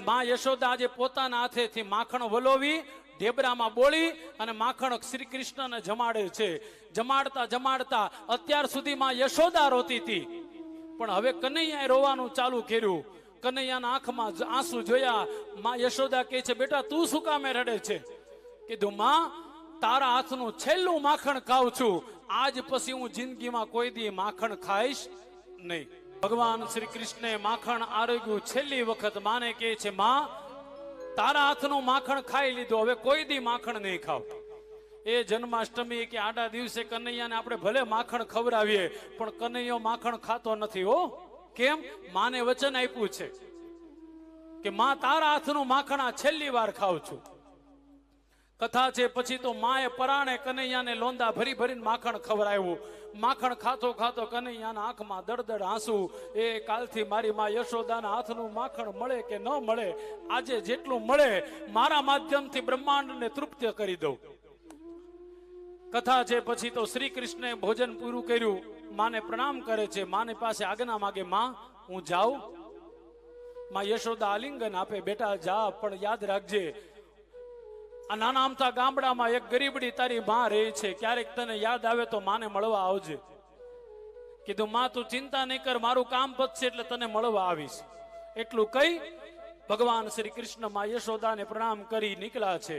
માં યશોદા આજે પોતાના હાથેથી માખણ વલોવી ઢેબરામાં બોળી અને માખણ શ્રી કૃષ્ણને જમાડે છે. જમાડતા જમાડતા અત્યાર સુધીમાં યશોદા રોતી હતી. પણ હવે કનૈયાએ રોવાનું ચાલુ કર્યું. કનૈયાના આંખમાં આંસુ જોયા. માં યશોદા કહે છે, બેટા, તું શું કામે રડે છે? કીધું, માં, તારા હાથનું છેલ્લું માખણ ખાઉં છું. આજ પછી હું જિંદગીમાં કોઈ દી માખણ ખાઈશ નહીં. ભગવાન શ્રી કૃષ્ણે માખણ આરોગ્યું છેલ્લી વખત માને કે છે, માં, તારા હાથનું માખણ ખાઈ લીધું, હવે કોઈ દી માખણ નહીં ખાવ. એ જન્માષ્ટમી કે આડા દિવસે કનૈયાને આપણે ભલે માખણ ખવડાવીએ, પણ કનૈયો માખણ ખાતો નથી, હો. કેમ? માને વચન આપ્યું છે કે, માં, તારા હાથનું માખણ આ છેલ્લી વાર ખાઉં છું. કથા છે પછી તો માએ પરાણે કનૈયાને લોંદા ભરી ભરીને માખણ ખવડાવ્યું. માખણ ખાતો ખાતો કનૈયાના આંખમાં દળદળ આંસુ. એ કાલથી મારી માં યશોદાના હાથનું માખણ મળે કે ન મળે? આજે જેટલું મળે, મારા માધ્યમથી બ્રહ્માંડને તૃપ્ત કરી દઉં. કથા છે પછી તો શ્રી કૃષ્ણે ભોજન પૂરું કર્યું. માને પ્રણામ કરે છે. માની પાસે આજ્ઞા માગે, માં, હું જાઉં? માં યશોદા આલિંગન આપે, બેટા, જા, પણ યાદ રાખજે. આ નાના અમથા ગામડામાં એક ગરીબડી તારી માં રહે છે. ક્યારેક તને યાદ આવે તો માને મળવા આવજે. કીધું, માં, તું ચિંતા નહીં કર, મારું કામ પતશે એટલે તને મળવા આવીશ. એટલું કઈ ભગવાન શ્રી કૃષ્ણમાં યશોદાને પ્રણામ કરી નીકળ્યા છે.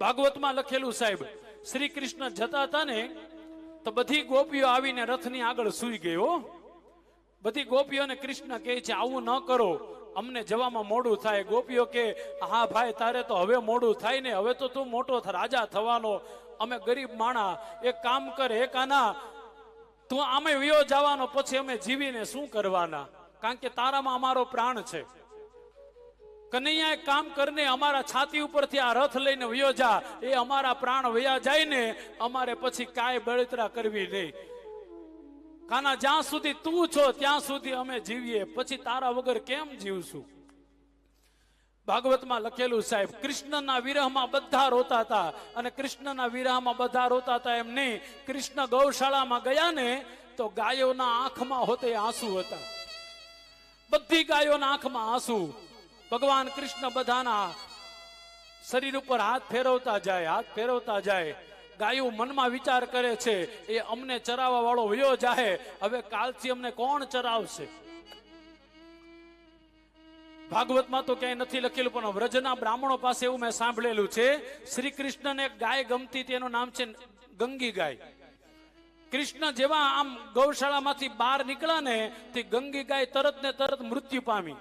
ભાગવતમાં લખેલું સાહેબ, શ્રી કૃષ્ણ જતા હતા ને, તો બધી ગોપીઓ આવીને રથની આગળ સૂઈ ગયો બધી ગોપીઓને કૃષ્ણ કહે છે, આવું ન કરો અમને જવામાં મોડું થાય. ગોપીઓ કે, હા ભાઈ, તારે તો હવે મોડું થાય ને, હવે તો તું મોટો રાજા થવાનો. અમે ગરીબ માણા. એક કામ કર એક આના તું આમે વિયો જવાનો, પછી અમે જીવીને શું કરવાના? કારણ કે તારામાં અમારો પ્રાણ છે. કનૈયા એક કામ કરીને અમારા છાતી ઉપરથી આ રથ લઈને વયો જા. એ અમારા પ્રાણ વયા જાય ને, અમારે પછી કાંઈ બળતરા કરવી નહીં. કાના જ્યાં સુધી તું છો, ત્યાં સુધી અમે જીવીએ. પછી તારા વગર કેમ જીવશું? ભાગવતમાં લખેલું સાહેબ, કૃષ્ણના વિરહમાં બધા રોતા હતા અને કૃષ્ણના વિરહમાં બધા રોતા હતા એમ નહીં. કૃષ્ણ ગૌશાળામાં ગયા ને તો ગાયોના આંખમાં હોતે આંસુ હતા. બધી ગાયોના આંખમાં આંસુ. ભગવાન કૃષ્ણ બધાના શરીર ઉપર હાથ ફેરવતા જાય, હાથ ફેરવતા જાય. ગાયો મનમાં વિચાર કરે છે, એ અમને ચરાવવા વાળો વયો જાહે, હવે કાલથી અમને કોણ ચરાવશે? ભાગવતમાં તો ક્યાંય નથી લખેલું, પણ વ્રજના બ્રાહ્મણો પાસે એવું મેં સાંભળેલું છે શ્રી કૃષ્ણને ગાય ગમતી, તેનું નામ છે ગંગી ગાય. કૃષ્ણ જેવા આમ ગૌશાળામાંથી બહાર નીકળ્યા ને, તે ગંગી ગાય તરત ને તરત મૃત્યુ પામી.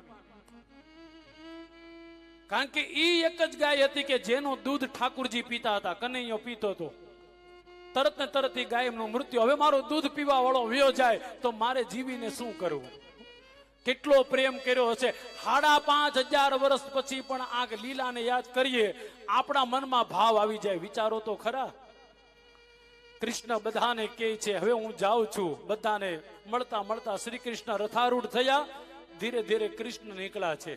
કારણ કે એ એક જ ગાય હતી કે જેનું દૂધ ઠાકુરજી પીતા હતા, કનૈયો પીતો હતો. તરત ને તરત ગાયનું મૃત્યુ. હવે મારું દૂધ પીવા વાળો વ્યો જાય તો મારે જીવીને શું કરવું? કેટલો પ્રેમ કર્યો હશે. સાડા પાંચ હજાર વર્ષ પછી પણ આ લીલાને યાદ કરીએ, આપણા મનમાં ભાવ આવી જાય. વિચારો તો ખરા. કૃષ્ણ બધાને કહે છે, હવે હું જાઉં છું. બધાને મળતા મળતા શ્રી કૃષ્ણ રથારૂઢ થયા. ધીરે ધીરે કૃષ્ણ નીકળ્યા છે.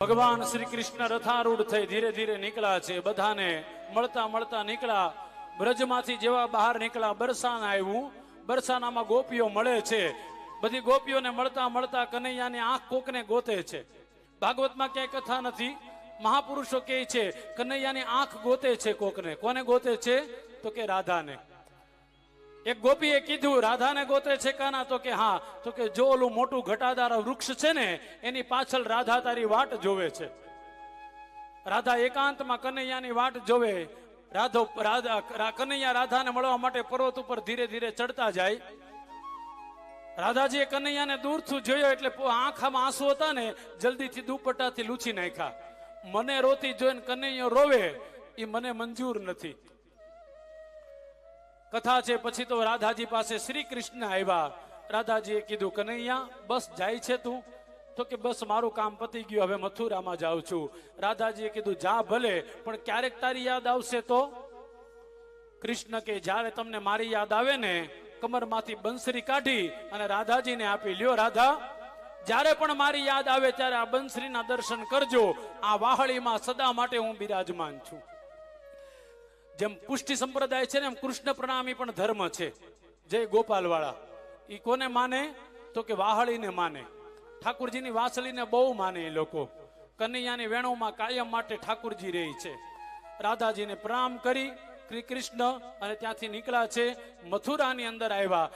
ભગવાન શ્રી કૃષ્ણ રથારૂઢ થઈ ધીરે ધીરે નીકળ્યા છે. બધાને મળતા મળતા નીકળ્યા. બ્રજમાંથી જેવા બહાર નીકળ્યા બરસાન આવ્યું બરસાનામાં ગોપીઓ મળે છે. બધી ગોપીઓને મળતા મળતા કનૈયાની આંખ કોકને ગોતે છે. ભાગવતમાં ક્યાંય કથા નથી. મહાપુરુષો કહે છે, કનૈયાની આંખ ગોતે છે કોકને. કોને ગોતે છે? તો કે રાધાને. એક ગોપીએ કીધું, રાધાને ગોતે છે કાના? તો કે, હા. તો કે, જો ઓલું મોટું ઘટાદાર વૃક્ષ છે ને, એની પાછળ રાધા તારી વાટ જોવે છે. રાધા એકાંતમાં કનૈયાની વાટ જોવે. રાધો, રાધા કનૈયા રાધાને મળવા માટે પર્વત ઉપર ધીરે ધીરે ચડતા જાય. રાધાજીએ કનૈયાને દૂરથી જોયો એટલે આંખામાં આંસુ હતા ને જલ્દીથી દુપટ્ટાથી લૂછી નાખ્યા. મને રોતી જોઈને કનૈયો રોવે એ મને મંજૂર નથી. કથા છે, પછી તો રાધાજી પાસે શ્રી કૃષ્ણ આવ્યા. રાધાજીએ કીધું, કનૈયા, બસ જાય છે તું. તો કે બસ મારું કામ પતી ગયું, હવે મથુરામાં જાઉં છું. રાધાજીએ કીધું, જા ભલે, પણ ક્યારેક તારી યાદ આવશે તો? કૃષ્ણ કે, જ્યારે તમને મારી યાદ આવે ને, કમરમાંથી બંસરી કાઢી અને રાધાજીને આપી, લ્યો રાધા, જ્યારે પણ મારી યાદ આવે ત્યારે આ બંસરીના દર્શન કરજો. આ વાહળીમાં સદા માટે હું બિરાજમાન છું. જેમ પુષ્ટિ સંપ્રદાય છે ને, એમ કૃષ્ણ પ્રણામી પણ ધર્મ છે. જય ગોપાલ વાળા ઈ કોને માને? તો કે વાહળીને માને. ઠાકુરજીની વાસળીને બહુ માને એ લોકો. કનૈયાની વેણોમાં કાયમ માટે ઠાકુરજી રહી છે. રાધાજીને પ્રણામ કરી, શ્રી કૃષ્ણ અને ત્યાંથી નીકળ્યા છે. મથુરાની અંદર આવ્યા.